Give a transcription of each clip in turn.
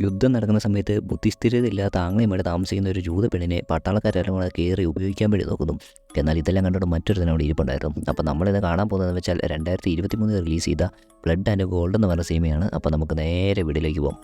യുദ്ധം നടക്കുന്ന സമയത്ത് ബുദ്ധിസ്ഥിരതയില്ലാത്ത ആംഗ്ലയുമായിട്ട് താമസിക്കുന്ന ഒരു ജൂത പെണ്ണിനെ പട്ടാളക്കാരെല്ലാം കൂടെ കയറി ഉപയോഗിക്കാൻ വേണ്ടി നോക്കുന്നു. എന്നാൽ ഇതെല്ലാം കണ്ടിട്ട് മറ്റൊരു അവിടെ ഇരിപ്പുണ്ടായിരുന്നു. അപ്പോൾ നമ്മളിത് കാണാൻ പോകുന്നതെന്ന് വെച്ചാൽ രണ്ടായിരത്തി ഇരുപത്തി മൂന്നിൽ റിലീസ് ചെയ്ത ബ്ലഡ് ആൻഡ് ഗോൾഡ് എന്ന് പറഞ്ഞ സിനിമയാണ് അപ്പോൾ നമുക്ക് നേരെ വീട്ടിലേക്ക് പോകാം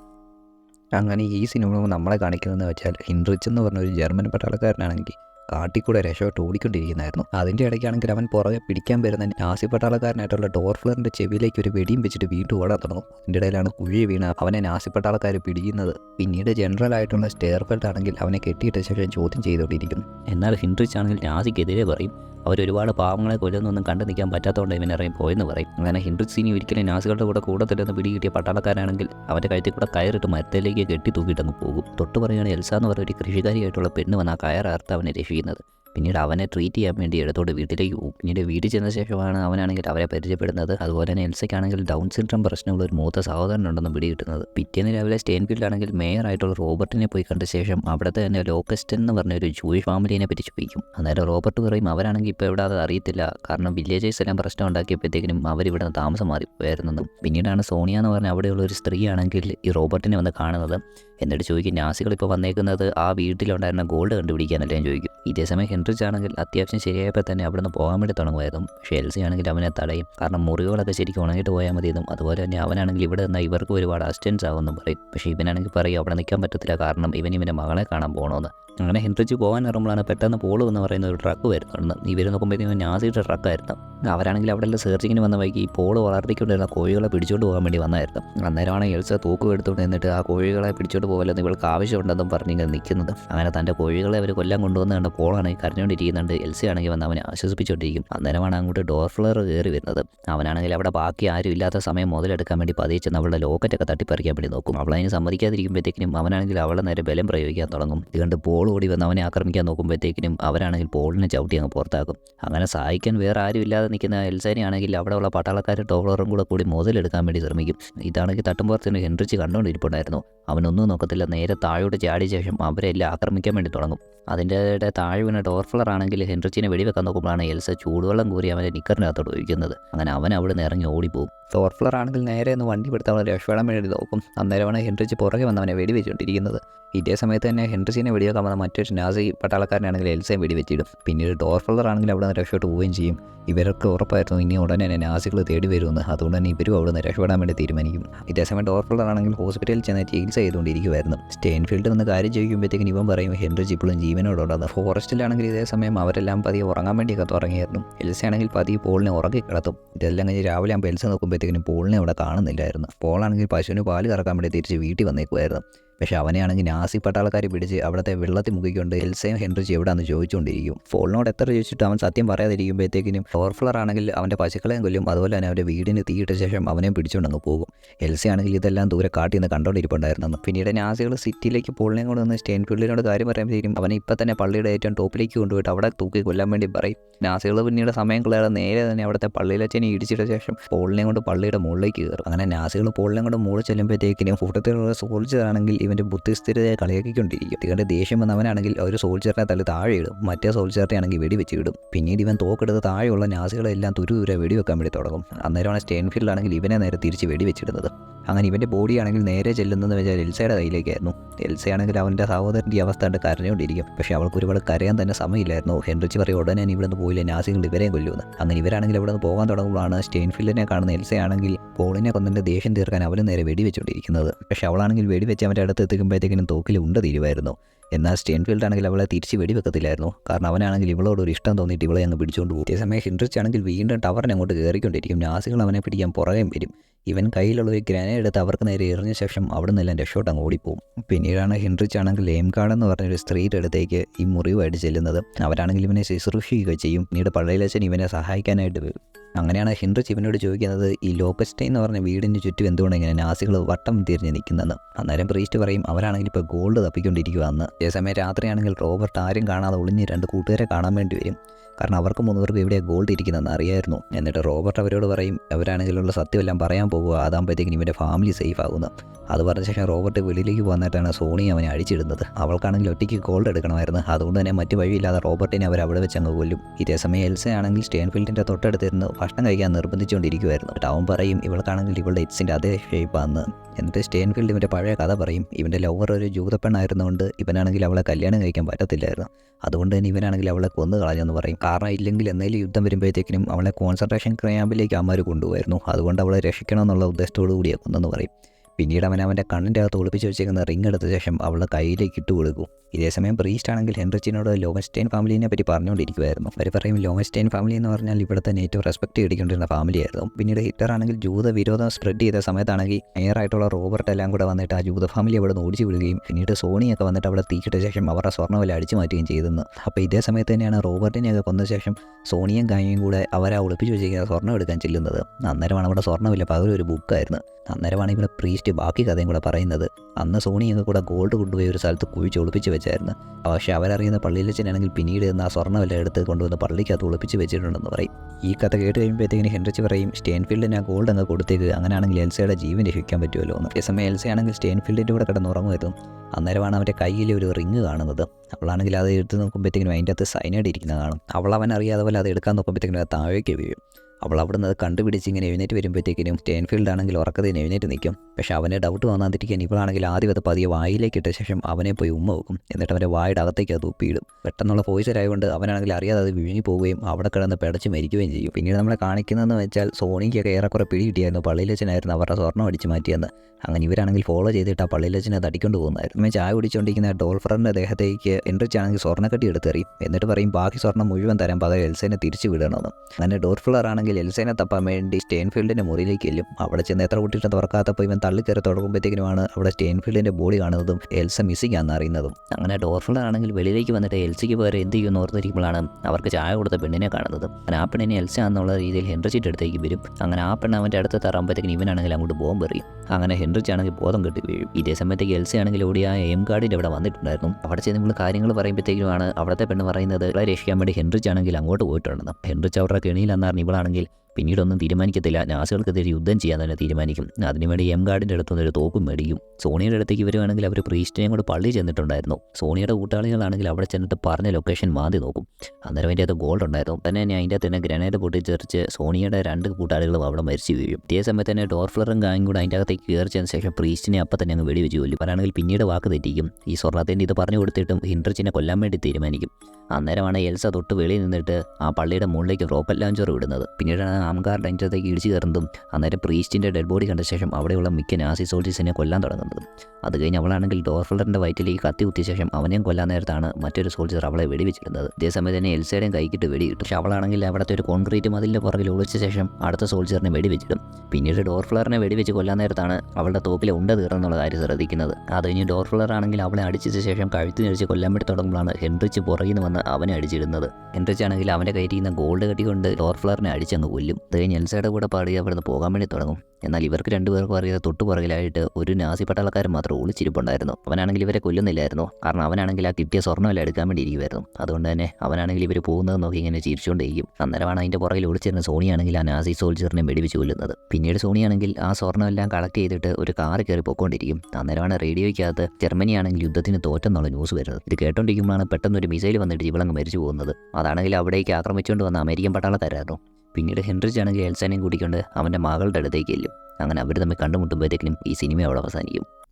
അങ്ങനെ ഈ സിനിമ നമ്മളെ കാണിക്കുന്നതെന്ന് വെച്ചാൽ ഹിൻറിച്ച് എന്ന് പറഞ്ഞ ഒരു ജർമ്മൻ പട്ടാളക്കാരനാണെങ്കിൽ കാട്ടിക്കൂടെ രക്ഷപ്പെട്ട് ഓടിക്കൊണ്ടിരിക്കുന്നതായിരുന്നു അതിന്റെ ഇടയ്ക്കാണെങ്കിൽ അവൻ പുറകെ പിടിക്കാൻ വരുന്ന നാസി പട്ടാളക്കാരനായിട്ടുള്ള ഡോർഫ്ലറിന്റെ ചെവിയിലേക്ക് ഒരു വെടിയും വെച്ചിട്ട് വീണ്ടും ഓടാൻ തുടങ്ങും. അതിന്റെ ഇടയിലാണ് കുഴി വീണ് അവനെ നാസി പട്ടാളക്കാർ പിടിക്കുന്നത്. പിന്നീട് ജനറൽ ആയിട്ടുള്ള സ്റ്റെയർഫെൽറ്റ് ആണെങ്കിൽ അവനെ കെട്ടിയിട്ട ശേഷം ചോദ്യം ചെയ്തുകൊണ്ടിരിക്കുന്നു. എന്നാൽ ഹിൻറിച്ച് ആണെങ്കിൽ നാസിക്കെതിരെ പറയും അവർ ഒരുപാട് പാവങ്ങളെ കൊല്ലുന്നൊന്നും കണ്ടു നിൽക്കാൻ പറ്റാത്തതുകൊണ്ട് ഇവൻ ഇറങ്ങി പോയെന്ന് പറയും. അങ്ങനെ ഹിൻറിച്ച് സീനി ഒരിക്കലും നാസികളുടെ കൂടെ കൂടത്തില്ലെന്ന് പിടികിട്ടിയ പട്ടാളക്കാരാണെങ്കിൽ അവന്റെ കഴുത്തിൽ കൂടെ കയറിട്ട് മരത്തിലേക്ക് കെട്ടി തൂക്കിയിട്ടങ്ങ് പോകും. തൊട്ട് പറയുകയാണ് എൽസ എന്ന് പറഞ്ഞ ഒരു കൃഷിക്കാരിയായിട്ടുള്ള പെണ്ണ് വന്ന് ആ കയറർത്ത് അവനെ രക്ഷിക്കുന്നത്. പിന്നീട് അവനെ ട്രീറ്റ് ചെയ്യാൻ വേണ്ടി എടുത്തോട്ട് വീട്ടിലേക്ക് പോകും പിന്നീട് വീട്ടിൽ ചെന്ന ശേഷമാണ് അവനാണെങ്കിൽ അവരെ പരിചയപ്പെടുന്നത്. അതുപോലെ തന്നെ എൽസയ്ക്കാണെങ്കിൽ ഡൗൺ സിൻഡ്രം പ്രശ്നമുള്ള ഒരു മൂത്ത സഹോദരനുണ്ടെന്ന് പിടികിട്ടുന്നത്. പിറ്റേന്ന് രാവിലെ സ്റ്റേൻഫീൽഡ് ആണെങ്കിൽ മേയർ ആയിട്ടുള്ള റോബർട്ടിനെ പോയി കണ്ട ശേഷം അവിടുത്തെ തന്നെ ലോക്കസ്റ്റൻ എന്ന് പറഞ്ഞ ഒരു ജൂയിഷ് ഫാമിലിനെ പറ്റി ചോദിക്കും. അന്നേരം റോബർട്ട് പറയും അവരാണെങ്കിൽ ഇപ്പോൾ ഇവിടെ അത് അറിയത്തില്ല. കാരണം വില്ലേജേഴ്സ് എല്ലാം പ്രശ്നം ഉണ്ടാക്കിയപ്പോഴത്തേക്കിനും അവരിവിടെ താമസം മാറിപ്പോയായിരുന്നെന്നും. പിന്നീടാണ് സോണിയ എന്ന് പറഞ്ഞ അവിടെയുള്ള ഒരു സ്ത്രീയാണെങ്കിൽ ഈ റോബർട്ടിനെ വന്ന് കാണുന്നത്. എന്നിട്ട് ചോദിക്കും നാസികൾ ഇപ്പോൾ വന്നേക്കുന്നത് ആ വീട്ടിലുണ്ടായിരുന്ന ഗോൾഡ് കണ്ടുപിടിക്കാനല്ലേ? ഞാൻ ചോദിക്കും. ഇതേസമയം ഹെൻറിച്ച് ആണെങ്കിൽ അത്യാവശ്യം ശരിയായപ്പോൾ തന്നെ അവിടെ നിന്ന് പോകാൻ വേണ്ടി തുടങ്ങുമായിരുന്നു. പക്ഷേ ആണെങ്കിൽ അവനെ തടയും. കാരണം മുറികളൊക്കെ ശരിക്കും ഉണങ്ങിയിട്ട് പോയാൽ മതിയെന്നും അതുപോലെ തന്നെ അവനാണെങ്കിൽ ഇവിടെ നിന്ന് ഇവർക്ക് ഒരുപാട് അസിസ്റ്റൻസ് ആവുമെന്നും പറയും. പക്ഷേ ഇവനാണെങ്കിൽ പറയും അവിടെ നിൽക്കാൻ പറ്റത്തില്ല. കാരണം ഇവൻ ഇവന്റെ മകളെ കാണാൻ പോകണമെന്ന്. അങ്ങനെ ഹെൻറിച്ച് പോകാൻ ഇറങ്ങുമ്പോഴാണ് പെട്ടെന്ന് പോൾ എന്ന് പറയുന്ന ഒരു ട്രക്ക് വരുന്നുണ്ട് ഇവർ നോക്കുമ്പോഴത്തേക്കും നാസിയുടെ ട്രക്കായിരുന്നു അവരാണെങ്കിൽ അവിടെ എല്ലാം സെർച്ചിങ്ങിന് വന്ന വൈകി ഈ പോൾ വളർത്തിക്കൊണ്ടിരുന്ന കോഴികളെ പിടിച്ചുകൊണ്ട് പോകാൻ വേണ്ടി വന്നായിരുന്നു. അന്നേരമാണ് എൽസ തൂക്ക് എടുത്തുകൊണ്ട് നിന്നിട്ട് ആ കോഴികളെ പിടിച്ചോണ്ട് പോകലെന്ന് ഇവൾക്ക് ആവശ്യമുണ്ടെന്നും പറഞ്ഞ് ഇങ്ങനെ നിൽക്കുന്നത്. അങ്ങനെ തന്റെ കോഴികളെ അവർ കൊല്ലം കൊണ്ടുവന്ന് പോളാണ് പോളാണെങ്കിൽ കരഞ്ഞുകൊണ്ടിരിക്കുന്നുണ്ട് എൽസ ആണെങ്കിൽ വന്ന് അവനെ ആശ്വസിപ്പിച്ചുകൊണ്ടിരിക്കും അന്നേരമാണ് അങ്ങോട്ട് ഡോർ ഫ്ലർ കയറി വരുന്നത്. അവനാണെങ്കിൽ അവിടെ ബാക്കി ആരും ഇല്ലാത്ത സമയം മുതലെടുക്കാൻ വേണ്ടി പതിച്ച് അവളുടെ ലോക്കറ്റൊക്കെ തട്ടിപ്പറിക്കാൻ വേണ്ടി നോക്കും. അവളതിന് സമ്മതിക്കാതിരിക്കുമ്പോഴത്തേക്കും അവനാണെങ്കിൽ അവളെ നേരെ ബലം പ്രയോഗിക്കാൻ തുടങ്ങും. ഇത് കണ്ട് പോൾ ഓടി വന്ന് അവനെ ആക്രമിക്കാൻ നോക്കുമ്പോഴത്തേക്കിനും അവരാണെങ്കിൽ പോളിനെ ചവിട്ടി അങ്ങ് പുറത്താക്കും. അങ്ങനെ സഹായിക്കാൻ വേറെ ആരും ഇല്ലാതെ നിൽക്കുന്ന എൽസേനയാണെങ്കിൽ അവിടെയുള്ള പട്ടാളക്കാർ ടോളറും കൂടെ കൂടി മുതലെടുക്കാൻ വേണ്ടി ശ്രമിക്കും. ഇതാണെങ്കിൽ തട്ടുംപുറത്തിന് ഹെൻറിച്ച് കണ്ടുകൊണ്ടിരിപ്പുണ്ടായിരുന്നു. അവനൊന്നും നോക്കത്തില്ല. നേരെ താഴോട്ട് ചാടിയ ശേഷം അവരെ എല്ലാം ആക്രമിക്കാൻ വേണ്ടി തുടങ്ങും. അതിന്റെ താഴെ വീണ ഡോർഫ്ലർ ആണെങ്കിൽ ഹെൻറിച്ചിനെ വെടിവെക്കാൻ നോക്കുമ്പോഴാണ് എൽസ ചൂടുവെള്ളം കൂറി അവന്റെ നിക്കറിനകത്തോട് ഒഴിക്കുന്നത്. അങ്ങനെ അവൻ അവിടെ നിന്ന് ഇറങ്ങി ഓടിപ്പോകും ഡോർഫ്ലർ ആണെങ്കിൽ നേരെ ഒന്ന് വണ്ടി പിടുത്ത് അവനെ രക്ഷപ്പെടാൻ വേണ്ടി നോക്കും. അന്നേരമാണ് ഹെൻറിച്ച് പുറകെ വന്ന് അവനെ വെടിവെച്ചുകൊണ്ടിരിക്കുന്നത്. ഇതേ സമയത്ത് തന്നെ ഹെൻറിച്ചിനെ വെടിവെക്കാൻ വന്ന മറ്റൊരു നാസി പട്ടാളക്കാരനാണെങ്കിൽ എൽസയും വെടിവെച്ചിടും. പിന്നീട് ഡോർഫ്ലർ ആണെങ്കിൽ അവിടെ നിന്ന് രക്ഷപ്പെട്ട് പോവുകയും ചെയ്യും. ഇവർക്ക് ഉറപ്പായിരുന്നു ഇനി ഉടനെ തന്നെ നാസികൾ തേടി വരുമെന്ന്. അതുകൊണ്ട് തന്നെ ഇവരും അവിടെ നിന്ന് രക്ഷപ്പെടാൻ വേണ്ടി തീരുമാനിക്കും. ഇതേ ഇതേസമയം ഡോർഫ്ലർ ആണെങ്കിൽ ഹോസ്പിറ്റലിൽ ചെന്ന് ചികിത്സ ചെയ്തുകൊണ്ടിരിക്കുമായിരുന്നു സ്റ്റെയിൻഫീൽഡ് വന്ന് കാര്യം ചോദിക്കുമ്പോഴത്തേക്കും ഇവൻ പറയും ഹെൻറിച്ച് ഇപ്പോഴും ജീവനോടുള്ളത് ഫോറസ്റ്റിലാണെങ്കിൽ ഇതേ സമയം അവരെല്ലാം പതിയെ ഉറങ്ങാൻ വേണ്ടിയൊക്കെ തുടങ്ങിയായിരുന്നു എൽസയാണെങ്കിൽ പതിയെ പോളിനെ ഉറക്കി കിടത്തും ഇതെല്ലാം കഴിഞ്ഞ് രാവിലെ ആകുമ്പോൾ എൽസ നോക്കുമ്പോഴത്തേക്കിനും പോളിനെ അവിടെ കാണുന്നില്ലായിരുന്നു. പോളാണെങ്കിൽ പശുവിന് പാൽ കറക്കാൻ വേണ്ടി തിരിച്ച് വീട്ടിൽ വന്നേക്കുമായിരുന്നു പക്ഷേ അവനെയാണെങ്കിൽ നാസി പട്ടാളക്കാർ പിടിച്ച് അവിടുത്തെ വെള്ളത്തിൽ മുക്കിക്കൊണ്ട് എൽസയും ഹെൻറിച്ച് എവിടെയാണെന്ന് ചോദിച്ചുകൊണ്ടിരിക്കും ഫോളിനോട് എത്ര ചോദിച്ചിട്ട് അവൻ സത്യം പറയാതിരിക്കുമ്പോഴത്തേക്കിനും ഓവർഫ്ലർ ആണെങ്കിൽ അവന്റെ പശുക്കളെയും കൊല്ലും അതുപോലെ തന്നെ അവന്റെ വീടിന് തീയിട്ട ശേഷം അവനെയും പിടിച്ചുകൊണ്ടങ്ങ് പോകും. എൽസി ആണെങ്കിൽ ഇതെല്ലാം ദൂരെ കാട്ടിൽ നിന്ന് കണ്ടുകൊണ്ടിരിപ്പുണ്ടായിരുന്നു പിന്നീട് നാസികൾ സിറ്റിയിലേക്ക് പോളിനെയും കൊണ്ട് വന്ന് സ്റ്റേൻഫീൽഡിനോട് കാര്യം പറയുമ്പോഴത്തേക്കും അവനെ ഇപ്പം തന്നെ പള്ളിയുടെ ഏറ്റവും ടോപ്പിലേക്ക് കൊണ്ടുപോയിട്ട് അവിടെ തൂക്കി കൊല്ലാൻ വേണ്ടി പറയും. നാസികൾ പിന്നീട് സമയം കളയാതെ നേരെ തന്നെ അവിടുത്തെ പള്ളിയിലച്ചനെ ഇടിച്ചിട്ട ശേഷം പോളിനെയും കൊണ്ട് പള്ളിയുടെ മുകളിലേക്ക് കയറും. അങ്ങനെ നാസികൾ പോളിനെയും കൊണ്ട് മുകളിൽ ചെല്ലുമ്പോഴത്തേക്കിനും കൂട്ടത്തിലുള്ള സോൾജർ ആണെങ്കിൽ ഇവന്റെ ബുദ്ധിസ്ഥിരതയെ കളിയാക്കിക്കൊണ്ടിരിക്കും. ഇവന്റെ ദേഷ്യം വന്നവനാണെങ്കിൽ ഒരു സോൾജറിനെ തള്ളി താഴെ ഇടും. മറ്റേ സോൾജറിനെ ആണെങ്കിൽ വെടിവെച്ച് ഇടും. പിന്നീട് ഇവൻ തോക്കെടുത്ത് താഴെയുള്ള നാസികളെല്ലാം തുരുതുരെ വെടിവെക്കാൻ വേണ്ടി തുടങ്ങും. അന്നേരമാണ് സ്റ്റേൻഫീൽഡ് ആണെങ്കിൽ ഇവനെ നേരെ തിരിച്ച് വെടിവെച്ചിടുന്നത്. അങ്ങനെ ഇവന്റെ ബോഡി ആണെങ്കിൽ നേരെ ചെല്ലുന്നതെന്ന് വെച്ചാൽ എൽസയുടെ കയ്യിലേക്കായിരുന്നു. എൽസയാണെങ്കിൽ അവന്റെ സഹോദരന്റെ അവസ്ഥ കണ്ട് കരഞ്ഞുകൊണ്ടിരിക്കും. പക്ഷേ അവൾക്ക് ഒരുപാട് കരയാൻ തന്നെ സമയമില്ലായിരുന്നു. ഹെൻറിച്ച് പറയും ഉടനെ ഞാൻ ഇവിടെ പോയില്ല? നാസികൾ ഇവരെയും കൊല്ലുമെന്ന്. അങ്ങനെ ഇവരാണെങ്കിൽ ഇവിടെ നിന്ന് പോകാൻ തുടങ്ങുമ്പോഴാണ് സ്റ്റെയിൻഫീൽഡിനെ കാണുന്ന എൽസയാണെങ്കിൽ പോളിനെ കൊന്നിന്റെ ദേഷ്യം തീർക്കാൻ അവനും നേരെ വെടിവെച്ചുകൊണ്ടിരിക്കുന്നത്. പക്ഷേ അവളാണെങ്കിൽ വെടിവെച്ച് അവന്റെ അടുത്ത് എത്തിക്കുമ്പോഴത്തേക്കിനും തോക്കിൽ ഉണ്ട് തീരുമായിരുന്നു. എന്നാൽ സ്റ്റെയിൻഫീൽഡ് ആണെങ്കിൽ അവളെ തിരിച്ച് വെടിവെക്കത്തില്ലായിരുന്നു. കാരണം അവനാണെങ്കിൽ ഇവളോട് ഒരു ഇഷ്ടം തോന്നിയിട്ട് ഇവളെ അങ്ങ് പിടിച്ചുകൊണ്ട് പോകും. അതേസമയം ഹിൻറിച്ച് ആണെങ്കിൽ വീണ്ടും ടവറിനെ അങ്ങോട്ട് കയറിക്കൊണ്ടിരിക്കും നാസികൾ അവനെ പിടിക്കാൻ പുറകെയും വരും. ഇവൻ കയ്യിലുള്ള ഒരു ഗ്രാനേഡ് എടുത്ത് അവർക്ക് നേരെ എറിഞ്ഞ ശേഷം അവിടെ നിന്നെല്ലാം രക്ഷോട്ട് അങ്ങ് ഓടിപ്പോവും പിന്നീടാണ് ഹിൻഡ്രിച്ച് ആണെങ്കിൽ ലേംകാട് എന്ന് പറഞ്ഞൊരു സ്ത്രീയുടെ അടുത്തേക്ക് ഈ മുറിവായിട്ട് ചെല്ലുന്നത്. അവരാണെങ്കിൽ ഇവനെ ശുശ്രൂഷിക്കുക ചെയ്യും. പിന്നീട് പള്ളിയിലച്ഛൻ ഇവനെ സഹായിക്കാനായിട്ട് വരും. അങ്ങനെയാണ് ഹിന്ദു ഇവനോട് ചോദിക്കുന്നത് ഈ ലോക്കസ്റ്റൈൻ എന്ന് പറഞ്ഞ വീടിന് ചുറ്റും എന്തുകൊണ്ട് ഇങ്ങനെ നാസികൾ വട്ടം തിരിഞ്ഞ് നിൽക്കുന്നതെന്ന് അന്നേരം പ്രീസ്റ്റ് പറയും അവരാണെങ്കിൽ ഇപ്പോൾ ഗോൾഡ് തപ്പിക്കൊണ്ടിരിക്കുകയെന്ന് അതേസമയം രാത്രിയാണെങ്കിൽ റോബർട്ട് ആരും കാണാതെ ഒളിഞ്ഞ് രണ്ട് കൂട്ടുകാരെ കാണാൻ വേണ്ടി വരും. കാരണം അവർക്ക് മൂന്നുപേർക്കും ഇവിടെ ഗോൾഡ് ഇരിക്കുന്നതെന്ന് അറിയായിരുന്നു. എന്നിട്ട് റോബർട്ട് അവരോട് പറയും അവരാണെങ്കിലുള്ള സത്യമെല്ലാം പറയാൻ പോകുക. അതാകുമ്പോഴത്തേക്കും ഇവന്റെ ഫാമിലി സേഫ് ആകുന്നു. അത് പറഞ്ഞ ശേഷം റോബർട്ട് വെളിയിലേക്ക് വന്നിട്ടാണ് സോണി അവനെ അഴിച്ചിടുന്നത്. അവൾക്കാണെങ്കിൽ ഒറ്റയ്ക്ക് ഗോൾഡ് എടുക്കണമായിരുന്നു. അതുകൊണ്ട് തന്നെ മറ്റു വഴിയില്ലാതെ റോബർട്ടിനെ അവർ അവിടെ വെച്ച് അങ്ങ് കൊല്ലും ഇതേസമയം എൽസ ആണെങ്കിൽ സ്റ്റേൻഫീൽഡിന്റെ തൊട്ടടുത്തിരുന്ന് ഭക്ഷണം കഴിക്കാൻ നിർബന്ധിച്ചുകൊണ്ടിരിക്കുമായിരുന്നു ടൗൺ പറയും ഇവൾക്കാണെങ്കിൽ ഇവളുടെ എറ്റ്സിന്റെ അതേ ഷേപ്പാന്ന് എന്നിട്ട് സ്റ്റേൻഫീൽഡ് ഇവന്റെ പഴയ കഥ പറയും ഇവന്റെ ലവർ ഒരു ജൂതപ്പെണ്ണായിരുന്നുകൊണ്ട് ഇവനാണെങ്കിൽ അവളെ കല്യാണം കഴിക്കാൻ പറ്റത്തില്ലായിരുന്നു. അതുകൊണ്ട് തന്നെ ഇവനാണെങ്കിൽ അവളെ കൊന്നു കളഞ്ഞെന്ന് പറയും. കാരണം ഇല്ലെങ്കിൽ എന്തെങ്കിലും യുദ്ധം വരുമ്പോഴത്തേക്കിനും അവളെ കോൺസെൻട്രേഷൻ ക്യാമ്പിലേക്ക് അമ്മമാർ കൊണ്ടുപോയിരുന്നു. അതുകൊണ്ട് അവളെ രക്ഷിക്കണം എന്നുള്ള ഉദ്ദേശത്തോടു കൂടിയാണ് കൊന്നെന്ന് പറയും. പിന്നീട് അവൻ അവന്റെ കണ്ണിന്റെ അകത്ത് ഒളിപ്പിച്ച് വെച്ചേക്കുന്ന റിങ് എടുത്ത ശേഷം അവളെ കയ്യിലേക്ക് ഇട്ട് കൊടുക്കും ഇതേസമയം പ്രീസ്റ്റ് ആണെങ്കിൽ ഹെൻറിച്ചിനോട് ലോവൻസ്റ്റൈൻ ഫാമിലിനെ പറ്റി പറഞ്ഞുകൊണ്ടിരിക്കുമായിരുന്നു അവർ പറയും ലോവൻസ്റ്റൈൻ ഫാമിലി എന്ന് പറഞ്ഞാൽ ഇവിടുത്തെ ഏറ്റവും റെസ്പെക്ട് ചെയ്തുകൊണ്ടിരുന്ന ഫാമിലിയായിരുന്നു പിന്നീട് ഹിറ്റർ ആണെങ്കിൽ ജൂത വിരോധം സ്പ്രെഡ് ചെയ്ത സമയത്താണെങ്കിൽ മേയറായിട്ടുള്ള റോബർട്ട് എല്ലാം കൂടെ വന്നിട്ട് ആ ജൂത ഫാമിലി അവിടെ നിന്ന് ഓടിച്ചു വിടുകയും പിന്നീട് സോണിയൊക്കെ വന്നിട്ട് അവിടെ തീക്കിട്ട ശേഷം അവരുടെ സ്വർണവില അടിച്ചു മാറ്റുകയും ചെയ്തെന്ന് അപ്പോൾ ഇതേ സമയത്ത് തന്നെയാണ് റോബർട്ടിനെയൊക്കെ കൊന്ന ശേഷം സോണിയും കായും കൂടെ അവരെ ഒളിപ്പിച്ച് വെച്ചിരിക്കുന്ന സ്വർണം എടുക്കാൻ ചെല്ലുന്നത്. അന്നേരമാണ് അവിടെ സ്വർണവില പകരം ഒരു ബുക്കായിരുന്നു അന്നേരമാണ് ഇവിടെ പ്രീസ്റ്റ് ബാക്കി കഥയും കൂടെ പറയുന്നത്. അന്ന് സോണിയൊക്കെ കൂടെ ഗോൾഡ് കൊണ്ടുപോയി ഒരു സ്ഥലത്ത് കുഴിച്ച് ഒളിപ്പിച്ച് വെച്ചായിരുന്നു. പക്ഷേ അവരറിയുന്ന പള്ളിയിലച്ചനാണെങ്കിൽ പിന്നീട് നിന്ന് ആ സ്വർണമെല്ലാം എടുത്ത് കൊണ്ടുവന്ന് പള്ളിക്കകത്ത് ഒളിപ്പിച്ച് വെച്ചിട്ടുണ്ടെന്ന് പറയും. ഈ കഥ കേട്ട് കഴിയുമ്പോഴത്തേക്കിന് ഹെൻറിച്ച് പറയും സ്റ്റേൻഫീൽഡിന് ആ ഗോൾഡ് അങ്ങ് കൊടുത്തേക്ക്. അങ്ങനെയാണെങ്കിൽ എൽസയുടെ ജീവൻ രക്ഷിക്കാൻ പറ്റുമല്ലോ എന്ന്. അതേസമയം എൽസയാണെങ്കിൽ സ്റ്റേൻഫീൽഡിന്റെ കൂടെ കിടന്നുറങ്ങുമായിരുന്നു അന്നേരമാണ് അവന്റെ കയ്യിൽ ഒരു റിങ് കാണുന്നത്. അവളാണെങ്കിൽ അത് എടുത്ത് നോക്കുമ്പോഴത്തേക്കിനും അതിന്റെ അകത്ത് സൈനൈഡ് ഇരിക്കുന്നത് കാണും. അവൾ അവൻ അറിയാതെ പോലെ അത് എടുക്കാൻ നോക്കുമ്പോഴത്തേക്കിനും താഴേക്ക് വീഴും. അവൾ അവിടെ നിന്ന് അത് കണ്ടുപിടിച്ച് ഇങ്ങനെ എഴുന്നേറ്റ് വരുമ്പോഴത്തേക്കിനും സ്റ്റേൻഫീൽഡ് ആണെങ്കിൽ ഉറക്കത്തിന് എഴുന്നേറ്റ് നിൽക്കും. പക്ഷേ അവനെ ഡൗട്ട് വന്നാതിരിക്കാൻ ഇവളാണെങ്കിൽ ആദ്യം അത് പതിയെ വായിലേക്ക് ഇട്ട ശേഷം അവനെ പോയി ഉമ്മ വെക്കും എന്നിട്ട് അവന്റെ വായുടെ അകത്തേക്ക് അത് ഉപ്പിയിടും. പെട്ടെന്നുള്ള പോയിസർ ആയതുകൊണ്ട് അവനാണെങ്കിൽ അറിയാതെ അത് വിഴുങ്ങി പോവുകയും അവിടെ കിടന്ന് പിടച്ച് മരിക്കുകയും ചെയ്യും. പിന്നീട് നമ്മളെ കാണിക്കുന്നതെന്ന് വെച്ചാൽ സോണിക്കൊക്കെ ഏറെക്കുറെ പിടി കിട്ടിയായിരുന്നു. പള്ളിയിലച്ചനായിരുന്നു അവരുടെ സ്വർണം അടിച്ച് മാറ്റിയെന്ന്. അങ്ങനെ ഇവരാണെങ്കിൽ ഫോളോ ചെയ്തിട്ട് ആ പള്ളിയിലച്ചനെ തടിക്കൊണ്ട് പോകുന്നതായിരുന്നു. ചായ കുടിച്ചുകൊണ്ടിരിക്കുന്ന ഡോൾഫറിന്റെ ദേഹത്തേക്ക് എൻട്രിച്ച് ആണെങ്കിൽ സ്വർണക്കട്ടി എടുത്തെറിയും. എന്നിട്ട് പറയും ബാക്കി സ്വർണം മുഴുവൻ തരാൻ പകരം എൽസേനെ തിരിച്ചു വിടണമെന്ന്. അങ്ങനെ ഡോർഫ്ലർ ആണെങ്കിൽ എൽസേനെ തപ്പാൻ വേണ്ടി സ്റ്റെയിൻഫീൽഡിന്റെ മുറിയിലേക്ക് ചെല്ലും അവിടെ ചെന്ന് എത്ര കുട്ടിയിട്ട് തുറക്കാത്തപ്പോൾ ഇവൻ തള്ളിക്കയറി തുടങ്ങുമ്പോഴത്തേക്കിനുമാണ് അവിടെ സ്റ്റെയിൻഫീൽഡിന്റെ ബോഡി കാണുന്നതും എൽസ മിസ്സിംഗ് ആണെന്ന് അറിയുന്നതും. അങ്ങനെ ഡോർഫിൽഡ് ആണെങ്കിൽ വെളിയിലേക്ക് വന്നിട്ട് എൽസിക്ക് പകരം എന്ത് ചെയ്യുമെന്ന് ഓർത്തിരിക്കുമ്പോഴാണ് അവർക്ക് ചായ കൊടുത്ത പെണ്ണിനെ കാണുന്നത്. അങ്ങനെ ആ പെണ്ണിനെ എൽസ എന്നുള്ള രീതിയിൽ ഹെൻറിച്ചിട്ട് അടുത്തേക്ക് വരും. അങ്ങനെ ആ പെണ്ണ് അവന്റെ അടുത്ത് തറാകുമ്പോഴത്തേക്കും ഇവനാണെങ്കിൽ അങ്ങോട്ട് ബോംബ് എറിയും അങ്ങനെ ഹെൻറിച്ച് ആണെങ്കിൽ ബോധം കെട്ടി വീഴും. ഇതേ സമയത്തേക്ക് എൽസി ആണെങ്കിൽ ഓടി ആ എം കാർഡിന്റെ അവിടെ വന്നിട്ടുണ്ടായിരുന്നു. അവിടെ ചെന്ന് നമ്മൾ കാര്യങ്ങൾ പറയുമ്പോഴത്തേക്കുമാണ് അവിടുത്തെ പെണ്ണ് പറയുന്നത് ഇവളെ രക്ഷിക്കാൻ വേണ്ടി ഹെൻറിച്ച് ആണെങ്കിൽ അങ്ങോട്ട് പോയിട്ടുണ്ടെന്ന് ഹെൻറിച്ച് അവരുടെ കെണിയിലെന്നറിഞ്ഞ് ഇവളാണെങ്കിൽ പിന്നീടൊന്നും തീരുമാനിക്കത്തില്ല. നാസികൾക്കെതിരെ യുദ്ധം ചെയ്യാൻ തന്നെ തീരുമാനിക്കും. അതിനുവേണ്ടി എം ഗാർഡിന്റെ അടുത്തുനിന്ന് ഒരു തോക്കും മേടിക്കും. സോണിയുടെ അടുത്തേക്ക് വരുവാണെങ്കിൽ അവർ പ്രീസ്റ്റിനെയും കൂടെ പള്ളി ചെന്നിട്ടുണ്ടായിരുന്നു. സോണിയുടെ കൂട്ടാളികളാണെങ്കിൽ അവിടെ ചെന്നിട്ട് പറഞ്ഞ ലൊക്കേഷൻ മാതി നോക്കും. അന്നേരം അതിന്റെ അകത്ത് ഗോൾഡ് ഉണ്ടായിരുന്നു. തന്നെ ഞാൻ അതിന്റെ തന്നെ ഗ്രനേഡ് പൊട്ടിച്ചെറിച്ച് സോണിയുടെ രണ്ട് കൂട്ടാളികളും അവിടെ മരിച്ചു വീഴും. ഇതേ സമയത്ത് തന്നെ ഡോർഫ്ലറും ഗാങ് കൂടെ അതിന്റെ അകത്തേക്ക് കയറി ചെന്ന ശേഷം പ്രീസ്റ്റിനെ അപ്പം തന്നെ അങ്ങ് വെടിവെച്ച് കൊല്ലും. പറയുകയാണെങ്കിൽ പിന്നീട് വാക്ക് തെറ്റിക്കും. ഈ സ്വർണത്തിന്റെ ഇത് പറഞ്ഞു കൊടുത്തിട്ടും ഹിൻഡ്രിച്ചിനെ കൊല്ലാൻ വേണ്ടി തീരുമാനിക്കും. അന്നേരമാണ് എൽസ തൊട്ട് വെളിയിൽ നിന്നിട്ട് ആ പള്ളിയുടെ മുകളിലേക്ക് റോക്കറ്റ് ലോഞ്ചർ വിടുന്നത് പിന്നീടാണ് ആംകാർ അതിന്റെ അകത്തേക്ക് ഇടിച്ചു കയറുന്നതും അന്നേരം പ്രീസ്റ്റിന്റെ ഡെഡ് ബോഡി കണ്ട ശേഷം അവിടെയുള്ള മിക്ക നാസി സോൾജേഴ്സിനെ കൊല്ലാൻ തുടങ്ങുന്നത്. അത് കഴിഞ്ഞ് അവളാണെങ്കിൽ ഡോർഫ്ലറിന്റെ വയറ്റിലേക്ക് കത്തി കുത്തിയ ശേഷം അവനെയും കൊല്ലാൻ നേരത്താണ് മറ്റൊരു സോൾജർ അവളെ വെടിവെച്ചിരുന്നത്. അതേസമയം തന്നെ എൽസയുടെയും കൈക്കിട്ട് വെടിയിട്ടു. പക്ഷെ അവളാണെങ്കിൽ അവിടുത്തെ ഒരു കോൺക്രീറ്റ് മതിലിന്റെ പുറകിൽ ഒളിച്ച ശേഷം അടുത്ത സോൾജറിനെ വെടിവെച്ചിടും. പിന്നീട് ഡോർഫ്ലറിനെ വെടിവെച്ച് കൊല്ലാൻ നേരത്താണ് അവളുടെ തോക്കിലെ ഉണ്ട തീർന്നുള്ള കാര്യം ശ്രദ്ധിക്കുന്നത്. അത് കഴിഞ്ഞ് ഡോർഫ്ലർ ആണെങ്കിൽ അവളെ അടിച്ചതിന് ശേഷം കഴുത്തിനടിച്ച് കൊല്ലാൻ വേണ്ടി തുടങ്ങുമ്പോഴാണ് ഹെൻറിച്ച് പുറകിൽ നിന്ന് വന്ന് അവനെ അടിച്ചിടുന്നത്. ഹെൻറിച്ച് ആണെങ്കിൽ അവന്റെ കയറ്റിയിരുന്ന ഗോൾഡ് കെട്ടിക്കൊണ്ട് ഡോർഫ്ലറിനെ അടിച്ചങ്ങ് കൊല്ലും. അത് കഴിഞ്ഞ് എൽസയുടെ കൂടെ പാടി അവിടുന്ന് പോകാൻ വേണ്ടി തുടങ്ങും. എന്നാൽ ഇവർക്ക് രണ്ടുപേർക്കും അറിയാതെ തൊട്ടു പുറകിലായിട്ട് ഒരു നാസി പട്ടാളക്കാരൻ മാത്രം ഒളിച്ചിരിപ്പുണ്ടായിരുന്നു അവനാണെങ്കിൽ ഇവരെ കൊല്ലുന്നില്ലായിരുന്നു. കാരണം അവനാണെങ്കിൽ ആ കിട്ടിയ സ്വർണമെല്ലാം എടുക്കാൻ വേണ്ടി ഇരിക്കുമായിരുന്നു അതുകൊണ്ട് തന്നെ അവനാണെങ്കിൽ ഇവർ പോകുന്നത് നോക്കി ഇങ്ങനെ ചിരിച്ചുകൊണ്ടിരിക്കും. അന്നേരമാണ് അതിന്റെ പുറകിൽ ഒളിച്ചിരുന്ന സോണിയാണെങ്കിൽ ആ നാസി സോൾജറിനെ വെടിവെച്ച് കൊല്ലുന്നത്. പിന്നീട് സോണിയാണെങ്കിൽ ആ സ്വർണമെല്ലാം കളക്ട് ചെയ്തിട്ട് ഒരു കാറ് കയറി പോയിക്കൊണ്ടിരിക്കും. അന്നേരമാണ് റേഡിയോയ്ക്കകത്ത് ജർമ്മനി ആണെങ്കിൽ യുദ്ധത്തിന് തോറ്റെന്നുള്ള ന്യൂസ് വരുന്നത്. ഇത് കേട്ടോണ്ടിരിക്കുമ്പോഴാണ് പെട്ടെന്ന് ഒരു മിസൈൽ വന്നിട്ട് ഇവളങ്ങ് മരിച്ചു പോകുന്നത്. അതാണെങ്കിൽ അവിടേക്ക് ആക്രമിച്ചുകൊണ്ട് വന്ന അമേരിക്കൻ പട്ടാളക്കാരായിരുന്നു. പിന്നീട് ഹെൻറിച്ചാണ് എൽസാനെയും കൂട്ടിക്കൊണ്ട് അവന്റെ മകളുടെ അടുത്തേക്ക് ചെല്ലും. അങ്ങനെ അവർ തമ്മിൽ കണ്ടുമുട്ടുമ്പോഴത്തേക്കിനും ഈ സിനിമ അവിടെ അവസാനിക്കും.